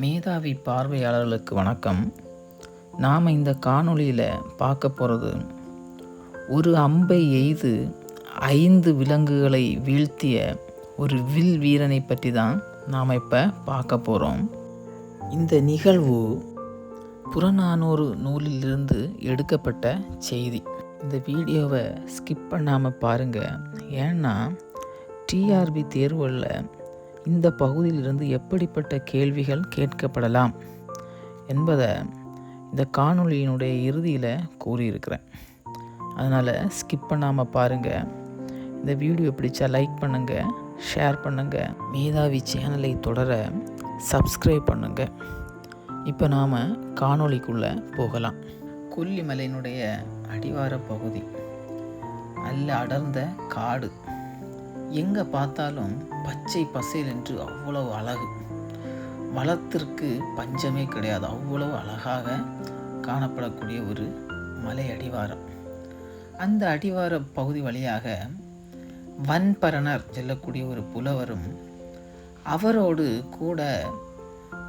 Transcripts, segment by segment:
மேதாவி பார்வையாளர்களுக்கு வணக்கம். நாம் இந்த காணொளியில் பார்க்க போகிறது ஒரு அம்பை எய்து ஐந்து விலங்குகளை வீழ்த்திய ஒரு வில் வீரனை பற்றி தான் நாம் இப்போ பார்க்க போகிறோம் இந்த நிகழ்வு புறநானூறு நூலிலிருந்து எடுக்கப்பட்ட செய்தி. இந்த வீடியோவை ஸ்கிப் பண்ணாமல் பாருங்கள் ஏன்னா டிஆர்பி தேர்வுகளில் இந்த பகுதியிலிருந்து எப்படிப்பட்ட கேள்விகள் கேட்கப்படலாம் என்பதை இந்த காணொளியினுடைய இறுதியில் கூறியிருக்கிறேன். அதனால் ஸ்கிப் பண்ணாமல் பாருங்கள் இந்த வீடியோ பிடிச்சா லைக் பண்ணுங்கள் ஷேர் பண்ணுங்கள் மேதாவி சேனலை தொடர சப்ஸ்கிரைப் பண்ணுங்கள் இப்போ நாம் காணொளிக்குள்ளே போகலாம். கொல்லிமலையினுடைய அடிவார பகுதி நல்ல அடர்ந்த காடு. எங்கே பார்த்தாலும் பச்சை பசேல் என்று அவ்வளவு அழகு. வளத்திற்கு பஞ்சமே கிடையாது. அவ்வளவு அழகாக காணப்படக்கூடிய ஒரு மலை அடிவாரம். அந்த அடிவார பகுதி வழியாக வன்பரணர் செல்லக்கூடிய ஒரு புலவரும் அவரோடு கூட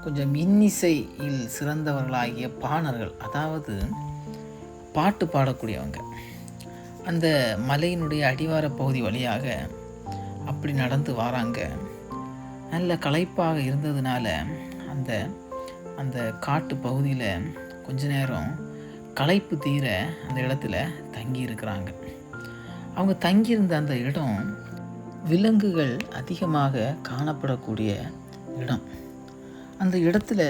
கொஞ்சம் இன்னிசையில் சிறந்தவர்களாகிய பாணர்கள் அதாவது பாட்டு பாடக்கூடியவங்க. அந்த மலையினுடைய அடிவார பகுதி வழியாக அப்படி நடந்து வராங்க. நல்ல களைப்பாக இருந்ததுனால அந்த அந்த காட்டு பகுதியில் கொஞ்ச நேரம் களைப்பு தீர அந்த இடத்துல தங்கி இருக்கிறாங்க. அவங்க தங்கியிருந்த அந்த இடம் விலங்குகள் அதிகமாக காணப்படக்கூடிய இடம். அந்த இடத்துல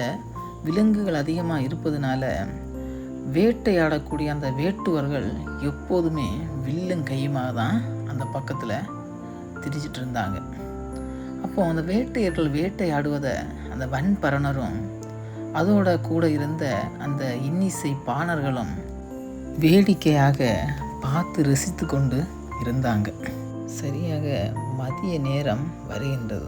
விலங்குகள் அதிகமாக இருப்பதனால வேட்டையாடக்கூடிய அந்த வேட்டுவர்கள் எப்போதுமே வில்லும் கையுமாக தான் அந்த பக்கத்தில் திரிச்சிட்டு இருந்தாங்க அப்போது அந்த வேட்டையர்கள் வேட்டையாடுவதை அந்த வன்பரணரும் அதோட கூட இருந்த அந்த இன்னிசை பாணர்களும் வேடிக்கையாக பார்த்து ரசித்து கொண்டு இருந்தாங்க. சரியாக மதிய நேரம் வருகின்றது.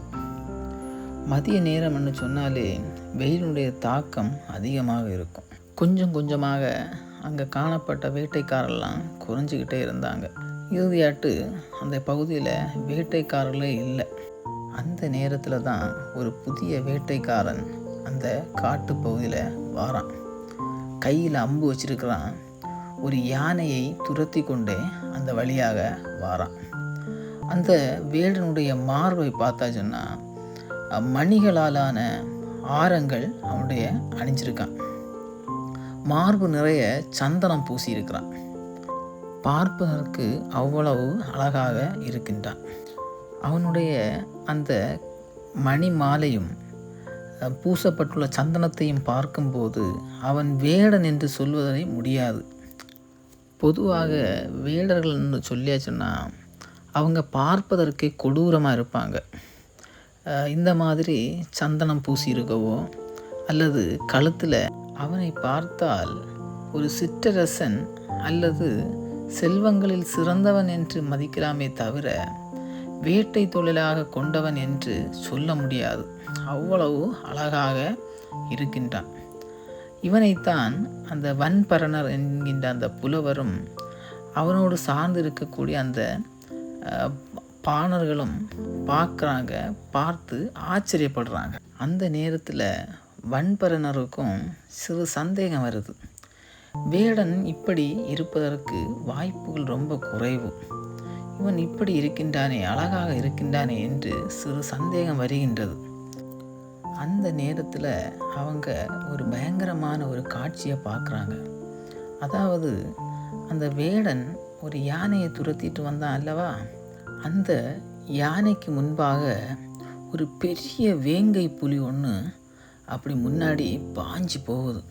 மதிய நேரம்னு சொன்னாலே வெயிலுடைய தாக்கம் அதிகமாக இருக்கும். கொஞ்சம் கொஞ்சமாக அங்கே காணப்பட்ட வேட்டைக்காரெல்லாம் குறைஞ்சிக்கிட்டே இருந்தாங்க. இறுதியாட்டு அந்த பகுதியில் வேட்டைக்காரர்களே இல்லை. அந்த நேரத்தில் தான் ஒரு புதிய வேட்டைக்காரன் அந்த காட்டு பகுதியில் வாரான். கையில் அம்பு வச்சிருக்கிறான். ஒரு யானையை துரத்தி கொண்டே அந்த வழியாக வாரான். அந்த வேடனுடைய மார்பை பார்த்தா சொன்னால் மணிகளாலான ஆரங்கள் அவனுடைய அணிஞ்சிருக்கான். மார்பு நிறைய சந்தனம் பூசியிருக்கிறான். பார்ப்பதற்கு அவ்வளவு அழகாக இருக்கின்றான். அவனுடைய அந்த மணி மாலையும் பூசப்பட்டுள்ள சந்தனத்தையும் பார்க்கும்போது அவன் வேடன் என்று சொல்வதை முடியாது. பொதுவாக வேடர்கள் என்று சொல்லியாச்சுன்னா அவங்க பார்ப்பதற்கே கொடூரமாக இருப்பாங்க. இந்த மாதிரி சந்தனம் பூசி இருக்கவோ அல்லது கழுத்தில் அவனை பார்த்தால் ஒரு சிற்றரசன் அல்லது செல்வங்களில் சிறந்தவன் என்று மதிக்கலாமே தவிர வேட்டை தொழிலாக கொண்டவன் என்று சொல்ல முடியாது. அவ்வளவு அழகாக இருக்கின்றான். இவனைத்தான் அந்த வன்பரணர் என்கின்ற அந்த புலவரும் அவனோடு சார்ந்து இருக்கக்கூடிய அந்த பாணர்களும் பார்க்குறாங்க பார்த்து ஆச்சரியப்படுறாங்க. அந்த நேரத்தில் வன்பரணருக்கும் சிறு சந்தேகம் வருது. வேடன் இப்படி இருப்பதற்கு வாய்ப்புகள் ரொம்ப குறைவு. இவன் இப்படி இருக்கின்றானே அழகாக இருக்கின்றானே என்று சிறு சந்தேகம் வருகின்றது. அந்த நேரத்தில் அவங்க ஒரு பயங்கரமான ஒரு காட்சியை பார்க்குறாங்க. அதாவது அந்த வேடன் ஒரு யானையை துரத்திட்டு வந்தான் அல்லவா? அந்த யானைக்கு முன்பாக ஒரு பெரிய வேங்கை புலி ஒன்று அப்படி முன்னாடி பாஞ்சு போகுது.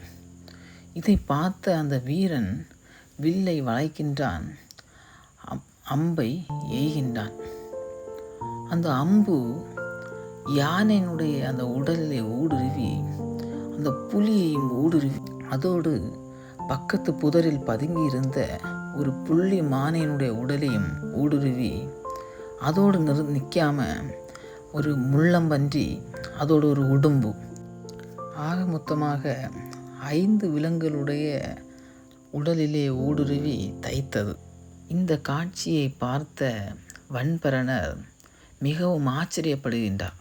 இதை பார்த்த அந்த வீரன் வில்லை வளைக்கின்றான். அம்பை எய்கின்றான் அந்த அம்பு யானையினுடைய அந்த உடலை ஊடுருவி அந்த புலியையும் ஊடுருவி அதோடு பக்கத்து புதரில் பதுங்கி இருந்த ஒரு புள்ளி மானையினுடைய உடலையும் ஊடுருவி அதோடு நிறு நிற்காம ஒரு முள்ளம்பன்றி அதோடு ஒரு உடும்பு. ஆக மொத்தமாக ஐந்து விலங்குகளுடைய உடலிலே ஊடுருவி தைத்தது. இந்த காட்சியை பார்த்த வன்பரணர் மிகவும் ஆச்சரியப்படுகின்றார்.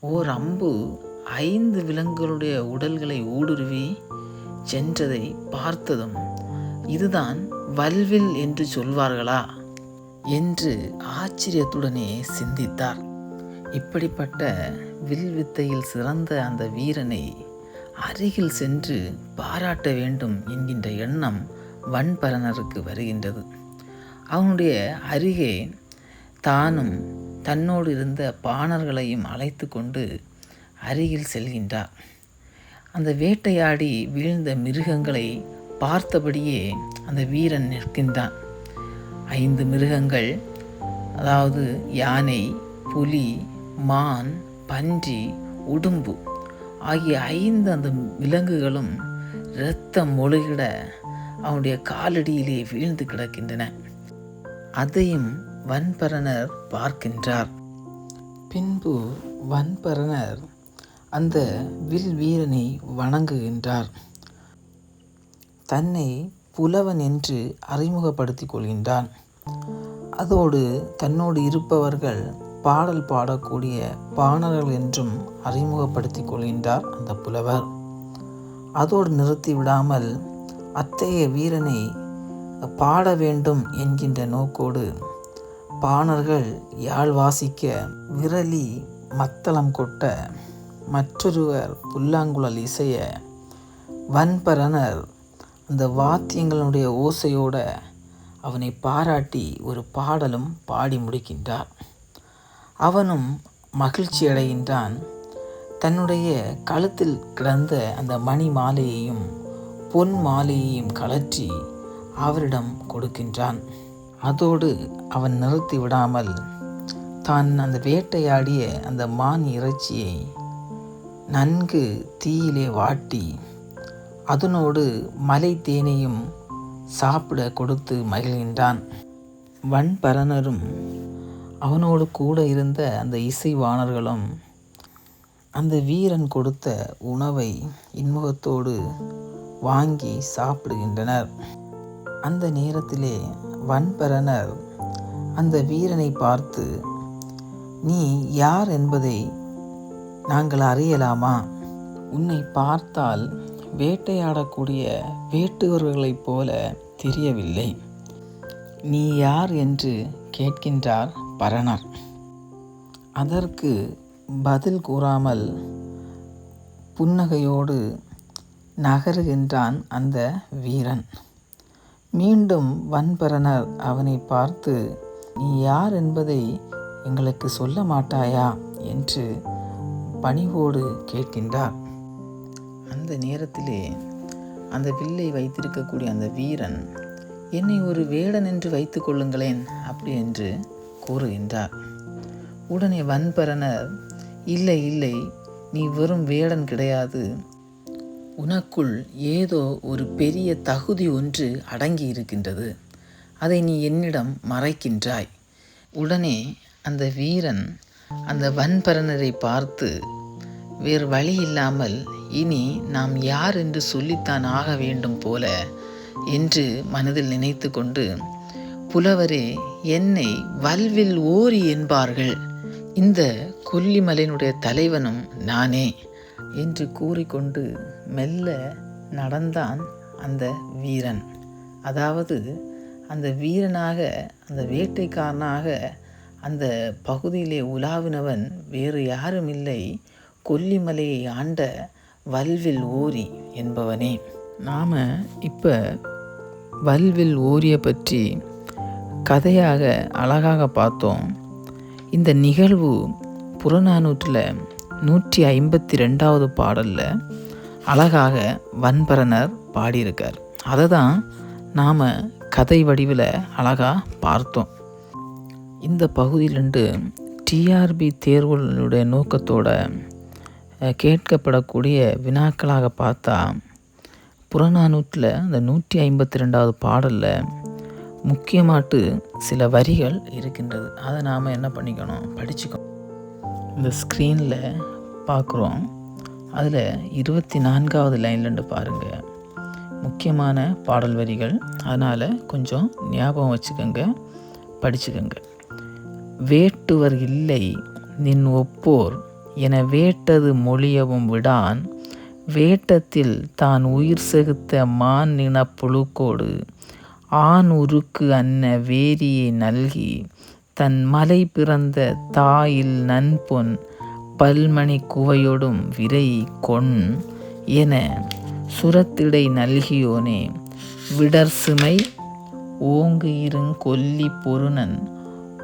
ஓர் அம்பு ஐந்து விலங்குகளுடைய உடல்களை ஊடுருவி சென்றதை பார்த்ததும் இதுதான் வல்வில் என்று சொல்வார்களா? என்று ஆச்சரியத்துடனே சிந்தித்தார். இப்படிப்பட்ட வில் வித்தையில் சிறந்த அந்த வீரனை அருகில் சென்று பாராட்ட வேண்டும் என்கின்ற எண்ணம் வன்பரணருக்கு வருகின்றது. அவனுடைய அருகே தானும் தன்னோடு இருந்த பாணர்களையும் அழைத்து கொண்டு அருகில் செல்கின்றார். அந்த வேட்டையாடி வீழ்ந்த மிருகங்களை பார்த்தபடியே அந்த வீரன் நிற்கின்றான். ஐந்து மிருகங்கள் அதாவது யானை புலி மான் பன்றி உடும்பு ஆகிய ஐந்து அந்த விலங்குகளும் இரத்தம் ஒழுகிட அவனுடைய காலடியிலே வீழ்ந்து கிடக்கின்றன. அதையும் வன்பரணர் பார்க்கின்றார். பின்பு வன்பரணர் அந்த வில் வீரனை வணங்குகின்றார். தன்னை புலவன் என்று அறிமுகப்படுத்திக் கொள்கின்றான். அதோடு தன்னோடு இருப்பவர்கள் பாடல் பாடக்கூடிய பாணர்கள் என்றும் அறிமுகப்படுத்திக் கொள்கின்றார் அந்த புலவர். அதோடு நிறுத்தி விடாமல் அத்தகைய வீரனை பாட வேண்டும் என்கின்ற நோக்கோடு பாணர்கள் யாழ் வாசிக்க விரலி மத்தளம் கொட்ட மற்றொருவர் புல்லாங்குழல் இசைய வன்பரணர் அந்த வாத்தியங்களுடைய ஓசையோடு அவனை பாராட்டி ஒரு பாடலும் பாடி முடிக்கின்றார். அவனும் மகிழ்ச்சி அடைகின்றான். தன்னுடைய கழுத்தில் கிடந்த அந்த மணி மாலையையும் பொன் மாலையையும் கலற்றி அவரிடம் கொடுக்கின்றான். அதோடு அவன் நிறுத்தி விடாமல் தான் அந்த வேட்டையாடிய அந்த மான் இறைச்சியை நன்கு தீயிலே வாட்டி அதனோடு மலை தேனையும் சாப்பிட கொடுத்து மகிழ்கின்றான். வன்பரணரும் அவனோடு கூட இருந்த அந்த இசைவாணர்களும் அந்த வீரன் கொடுத்த உணவை இன்முகத்தோடு வாங்கி சாப்பிடுகின்றனர். அந்த நேரத்திலே வன்பரனர் அந்த வீரனை பார்த்து நீ யார் என்பதை நாங்கள் அறியலாமா? உன்னை பார்த்தால் வேட்டையாடக்கூடிய வேட்டுவர்களைப் போல தெரியவில்லை. நீ யார் என்று கேட்கின்றார் பரணர். அதற்கு பதில் கூறாமல் புன்னகையோடு நகருகின்றான் அந்த வீரன். மீண்டும் வன்பரணர் அவனை பார்த்து நீ யார் என்பதை எங்களுக்கு சொல்ல மாட்டாயா? என்று பணிவோடு கேட்கின்றார். அந்த நேரத்திலே அந்த வில்லை வைத்திருக்கக்கூடிய அந்த வீரன் என்னை ஒரு வேடன் என்று வைத்து கொள்ளுங்களேன் அப்படி என்று கூறுகின்றார் உடனே வன்பரணர் இல்லை இல்லை நீ வெறும் வேடன் கிடையாது. உனக்குள் ஏதோ ஒரு பெரிய தகுதி ஒன்று அடங்கி இருக்கின்றது. அதை நீ என்னிடம் மறைக்கின்றாய். உடனே அந்த வீரன் அந்த வன்பரணரை பார்த்து வேறு வழி இல்லாமல் இனி நாம் யார் என்று சொல்லித்தான் ஆக வேண்டும் போல என்று மனதில் நினைத்து கொண்டு புலவரே என்னை வல்வில் ஓரி என்பார்கள். இந்த கொல்லிமலையினுடைய தலைவனும் நானே என்று கூறிக்கொண்டு மெல்ல நடந்தான் அந்த வீரன். அதாவது அந்த வீரனாக அந்த வேட்டைக்காரனாக அந்த பகுதியிலே உலாவினவன் வேறு யாரும் இல்லை கொல்லிமலையை ஆண்ட வல்வில் ஓரி என்பவனே. நாம் இப்போ வல்வில் ஓரியை பற்றி கதையாக அழகாக பார்த்தோம். இந்த நிகழ்வு புறநானூற்றில் நூற்றி ஐம்பத்தி ரெண்டாவது பாடலில் அழகாக வன்பரணர் பாடியிருக்கார். அதை தான் நாம் கதை வடிவில் அழகாக பார்த்தோம். இந்த பகுதியிலிருந்து டிஆர்பி தேர்வுகளுடைய நோக்கத்தோட கேட்கப்படக்கூடிய வினாக்களாக பார்த்தா புறநானூற்றில் அந்த நூற்றி ஐம்பத்தி ரெண்டாவது பாடலில் முக்கியமாட்டு சில வரிகள் இருக்கின்றது. அதை நாம் என்ன பண்ணிக்கணும்? படிச்சுக்கணும். இந்த ஸ்க்ரீனில் பார்க்குறோம். அதில் இருபத்தி நான்காவது லைன்லண்டு பாருங்கள் முக்கியமான பாடல் வரிகள். அதனால் கொஞ்சம் ஞாபகம் வச்சுக்கோங்க. படிச்சுக்கோங்க. வேட்டுவர் இல்லை நின் ஒப்போர். என வேட்டது மொழியவும் விடான். வேட்டத்தில் தான் உயிர் செகுத்த மான் இன புழுக்கோடு. ஆண் உருக்கு அன்ன வேரியை நல்கி தன் மலை பிறந்த தாயில் நன்பொன் பல்மணி குவையொடும் விரை கொண் என சுரத்திடை நல்கியோனே. விடர்சுமை ஓங்கு இருங் கொல்லி பொருணன்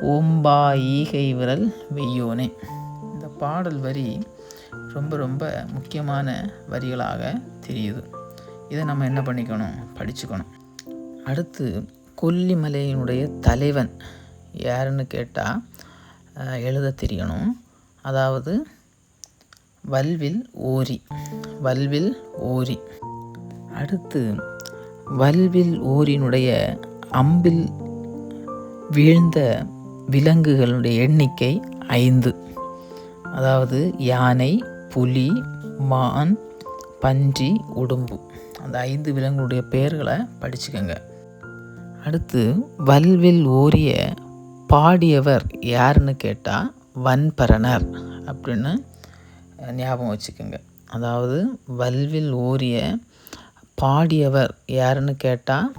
ஓம்பா ஈகை விரல் வெய்யோனே. இந்த பாடல் வரி ரொம்ப ரொம்ப முக்கியமான வரிகளாக தெரியுது. இதை நம்ம என்ன பண்ணிக்கணும்? படிச்சுக்கணும். அடுத்து கொல்லிமலையினுடைய தலைவன் யாருன்னு கேட்டால் எழுத தெரியணும். அதாவது வல்வில் ஓரி வல்வில் ஓரி. அடுத்து வல்வில் ஓரினுடைய அம்பில் வீழ்ந்த விலங்குகளுடைய எண்ணிக்கை ஐந்து. அதாவது யானை புலி மான் பன்றி உடும்பு. அந்த ஐந்து விலங்குடைய பெயர்களை படிச்சுக்கோங்க. அடுத்து வல்வில் ஓரிய பாடியவர் யாருன்னு கேட்டால் வன்பரணர் அப்படின்னு ஞாபகம் வச்சுக்கோங்க. அதாவது வல்வில் ஓரிய பாடியவர் யாருன்னு கேட்டால்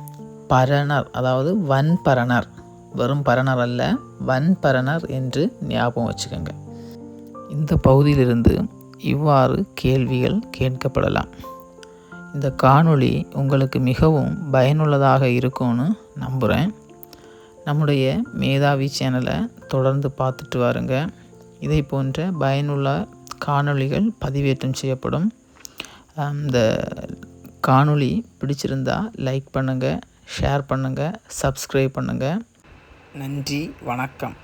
பரணர் அதாவது வன்பரணர். வெறும் பரணர் அல்ல வன்பரணர் என்று ஞாபகம் வச்சுக்கோங்க. இந்த பகுதியிலிருந்து இவ்வாறு கேள்விகள் கேட்கப்படலாம். இந்த காணொளி உங்களுக்கு மிகவும் பயனுள்ளதாக இருக்கும்னு நம்புகிறேன் நம்முடைய மேதாவி சேனலை தொடர்ந்து பார்த்துட்டு வாருங்க. இதை போன்ற பயனுள்ள காணொளிகள் பதிவேற்றம் செய்யப்படும். இந்த காணொளி பிடிச்சிருந்தா லைக் பண்ணுங்கள் ஷேர் பண்ணுங்கள் சப்ஸ்கிரைப் பண்ணுங்கள் நன்றி வணக்கம்.